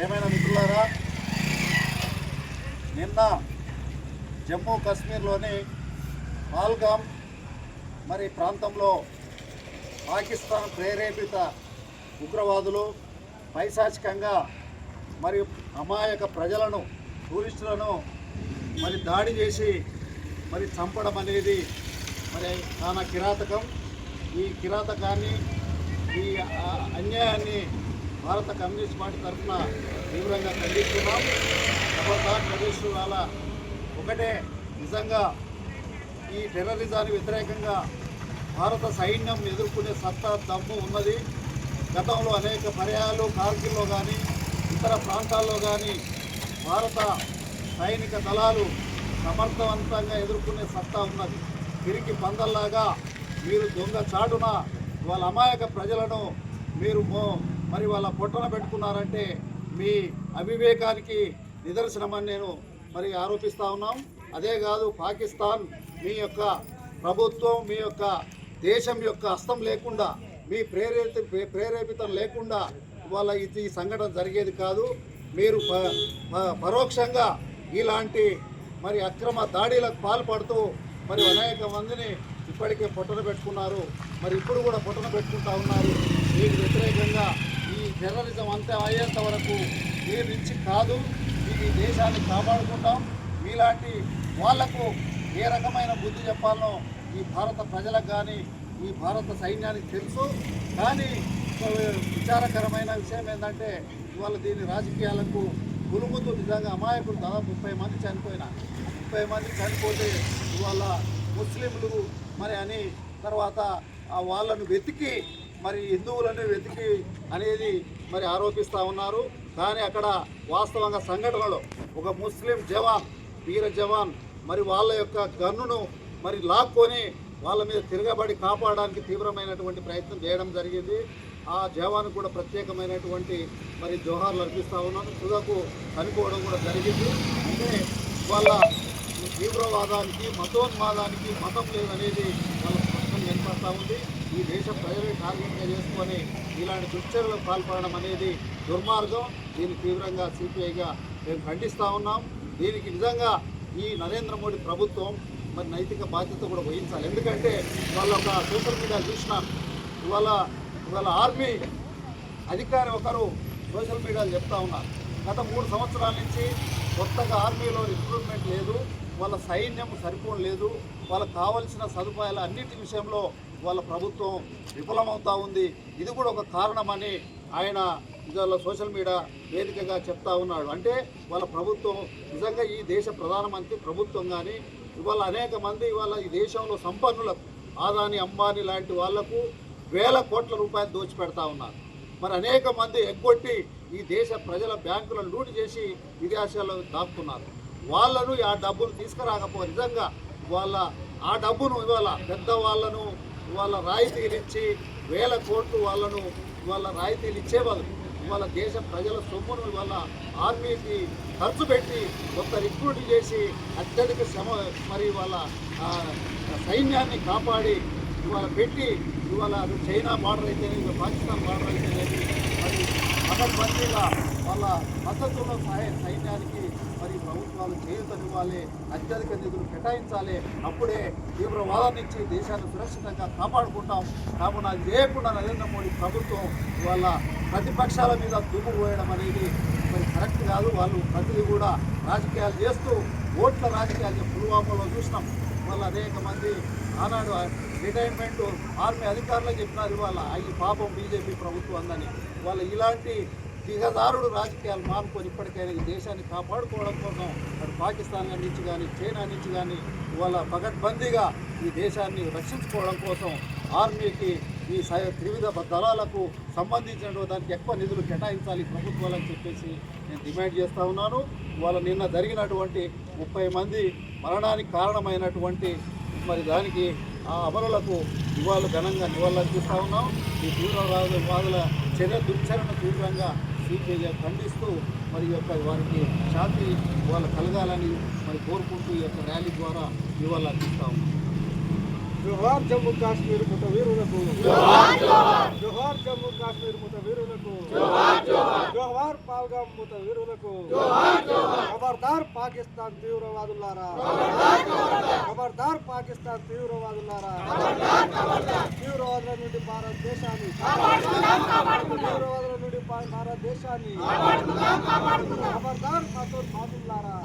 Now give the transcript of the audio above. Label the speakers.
Speaker 1: ప్రేమైన మిత్రులారా నిన్న జమ్మూ కాశ్మీర్లోని పాల్గామ్ మరి ప్రాంతంలో పాకిస్తాన్ ప్రేరేపిత ఉగ్రవాదులు పైశాచికంగా మరియు అమాయక ప్రజలను టూరిస్టులను మరి దాడి చేసి మరి చంపడం అనేది మరి చాలా కిరాతకం. ఈ కిరాతకాన్ని ఈ అన్యాయాన్ని భారత కమ్యూనిస్ట్ పార్టీ తరఫున తీవ్రంగా ఖండిస్తున్నాం. ఖబర్దార్ ప్రదేశ్ అలా ఒకటే నిజంగా ఈ టెర్రరిజానికి వ్యతిరేకంగా భారత సైన్యం ఎదుర్కొనే సత్తా దమ్ము ఉన్నది. గతంలో అనేక పర్యాయాలు కార్గిల్లో కానీ ఇతర ప్రాంతాల్లో కానీ భారత సైనిక దళాలు సమర్థవంతంగా ఎదుర్కొనే సత్తా ఉన్నది. తిరిగి పందల్లాగా మీరు దొంగ చాటున వాళ్ళ అమాయక ప్రజలను మీరు మరి వాళ్ళ పొట్టన పెట్టుకున్నారంటే మీ అవివేకానికి నిదర్శనమని నేను మరి ఆరోపిస్తా ఉన్నాం. అదే కాదు పాకిస్తాన్ మీ యొక్క ప్రభుత్వం మీ యొక్క దేశం యొక్క హస్తం లేకుండా మీ ప్రేరేపిత ప్రేరేపితం లేకుండా వాళ్ళ ఇది సంఘటన జరిగేది కాదు. మీరు ప- పరోక్షంగా ఇలాంటి మరి అక్రమ దాడిలకు పాల్పడుతూ మరి అనేక మందిని ఇప్పటికే పొట్టన పెట్టుకున్నారు. మరి ఇప్పుడు కూడా పొట్టన పెట్టుకుంటా ఉన్నారు. మీకు వ్యతిరేకంగా టెర్రరిజం అంతా అయ్యేంత వరకు మీరు నుంచి కాదు ఇది ఈ దేశాన్ని కాపాడుకుంటాం. మీలాంటి వాళ్ళకు ఏ రకమైన బుద్ధి చెప్పాలనో ఈ భారత ప్రజలకు కానీ ఈ భారత సైన్యానికి తెలుసు. కానీ విచారకరమైన విషయం ఏంటంటే ఇవాళ దీని రాజకీయాలకు గురుముతూ నిజంగా అమాయకులు దాదాపు ముప్పై మంది చనిపోయిన ముప్పై మంది చనిపోతే ఇవాళ ముస్లింలు మరి అని తర్వాత వాళ్ళను వెతికి మరి హిందువులను వెతికి అనేది మరి ఆరోపిస్తూ ఉన్నారు. కానీ అక్కడ వాస్తవంగా సంఘటనలో ఒక ముస్లిం జవాన్ వీర జవాన్ మరి వాళ్ళ యొక్క గన్నును మరి లాక్కొని వాళ్ళ మీద తిరగబడి కాపాడడానికి తీవ్రమైనటువంటి ప్రయత్నం చేయడం జరిగింది. ఆ జవాన్ కూడా ప్రత్యేకమైనటువంటి మరి జోహార్లు అర్పిస్తూ ఉన్నాను తుదకు చనిపోవడం కూడా జరిగింది. అంటే వాళ్ళ తీవ్రవాదానికి మతోన్మాదానికి మతం లేదనేది వాళ్ళ స్పష్టం ఉంది. ఈ దేశ ప్రజలే టార్గెట్గా చేసుకొని ఇలాంటి దుశ్చర్యలకు పాల్పడడం అనేది దుర్మార్గం. దీన్ని తీవ్రంగా సిపిఐగా మేము ఖండిస్తూ ఉన్నాం. దీనికి నిజంగా ఈ నరేంద్ర మోడీ ప్రభుత్వం మరి నైతిక బాధ్యత కూడా వహించాలి. ఎందుకంటే వాళ్ళ ఒక సోషల్ మీడియా చూసినాం ఇవాళ ఇవాళ ఆర్మీ అధికారి ఒకరు సోషల్ మీడియాలో చెప్తా ఉన్నారు. గత మూడు సంవత్సరాల నుంచి కొత్తగా ఆర్మీలో రిక్రూట్మెంట్ లేదు. వాళ్ళ సైన్యం సరిపోవడం లేదు. వాళ్ళకు కావలసిన సదుపాయాలు అన్నిటి విషయంలో వాళ్ళ ప్రభుత్వం విఫలమవుతూ ఉంది. ఇది కూడా ఒక కారణమని ఆయన ఇవాళ సోషల్ మీడియా వేదికగా చెప్తా ఉన్నాడు. అంటే వాళ్ళ ప్రభుత్వం నిజంగా ఈ దేశ ప్రధానమంత్రి ప్రభుత్వం కానీ ఇవాళ అనేక మంది ఇవాళ ఈ దేశంలో సంపన్నులకు ఆదాని అంబానీ లాంటి వాళ్ళకు వేల కోట్ల రూపాయలు దోచిపెడతా ఉన్నారు. మరి అనేక మంది ఎగ్గొట్టి ఈ దేశ ప్రజల బ్యాంకులను లూటు చేసి విదేశాల్లో దాక్కున్నారు. వాళ్ళను ఆ డబ్బును తీసుకురాకపో నిజంగా వాళ్ళ ఆ డబ్బును ఇవాళ పెద్ద వాళ్ళను వాళ్ళ రాయితీలు ఇచ్చి వేల కోట్లు వాళ్ళను వాళ్ళ రాయితీలు ఇచ్చేవాళ్ళు ఇవాళ దేశ ప్రజల సొమ్మును ఇవాళ ఆర్మీకి ఖర్చు పెట్టి ఒక రిక్రూట్ చేసి అత్యధిక శ్రమ మరి వాళ్ళ సైన్యాన్ని కాపాడి ఇవాళ పెట్టి ఇవాళ అది చైనా బార్డర్ అయితేనేది పాకిస్తాన్ బార్డర్ అయితేనేది మరి పకడ్బందీగా వాళ్ళ మద్దతున్న సహాయ సైన్యానికి మరి ప్రభుత్వాలు చేయతనివ్వాలి అత్యధిక నిధులు కేటాయించాలి. అప్పుడే తీవ్రవాదం నుంచి దేశాన్ని సురక్షితంగా కాపాడుకుంటాం. కాకుండా లేకుండా నరేంద్ర మోడీ ప్రభుత్వం వాళ్ళ ప్రతిపక్షాల మీద దుమ్ము పోయడం అనేది మరి కరెక్ట్ కాదు. వాళ్ళు ప్రతిదీ కూడా రాజకీయాలు చేస్తూ ఓట్ల రాజకీయాలు పుల్వామాలో చూసినాం. వాళ్ళ అనేక మంది ఆనాడు రిటైర్మెంట్ ఆర్మీ అధికారులు చెప్పినారు వాళ్ళ ఈ పాపం బీజేపీ ప్రభుత్వం అందని. వాళ్ళ ఇలాంటి దిగదారుడు రాజకీయాలు మానుకొని ఇప్పటికైనా ఈ దేశాన్ని కాపాడుకోవడం కోసం అటు పాకిస్తాన్ నుంచి కానీ చైనా నుంచి కానీ వాళ్ళ పగడ్బందీగా ఈ దేశాన్ని రక్షించుకోవడం కోసం ఆర్మీకి ఈ సై- త్రివిధ దళాలకు సంబంధించిన దానికి ఎక్కువ నిధులు కేటాయించాలి ప్రభుత్వాలని చెప్పేసి నేను డిమాండ్ చేస్తూ ఉన్నాను. వాళ్ళ నిన్న జరిగినటువంటి ముప్పై మంది మరణానికి కారణమైనటువంటి మరి దానికి ఆ అమరులకు ఇవాళ ఘనంగా నివాళులర్పిస్తూ ఉన్నాం. ఈ తీవ్రవాద వాదుల చర్య దుర్చరణ తీవ్రంగా సిపిఐగా ఖండిస్తూ మరి యొక్క వారికి శాంతి ఇవాళ కలగాలని మరి కోరుకుంటూ ఈ యొక్క ర్యాలీ ద్వారా ఇవాళ ఉన్నాం.
Speaker 2: జోహార్ జమ్మూ కాశ్మీర్ ముత వీరులకు. జోహార్ జమ్మూ కాశ్మీర్ ముత వీరులకు. జోహార్ పాల్గామ్ ముత వీరులకు. ఖబర్దార్ పాకిస్తాన్ తీవ్రవాదులారా. ఖబర్దార్ పాకిస్తాన్ తీవ్రవాదులారా. తీవ్రవాదుల నుండి భారతదేశాన్ని. తీవ్రవాదుల నుండి భారతదేశాన్ని. ఖబర్దార్ మసూద్ మాతుల్లారా.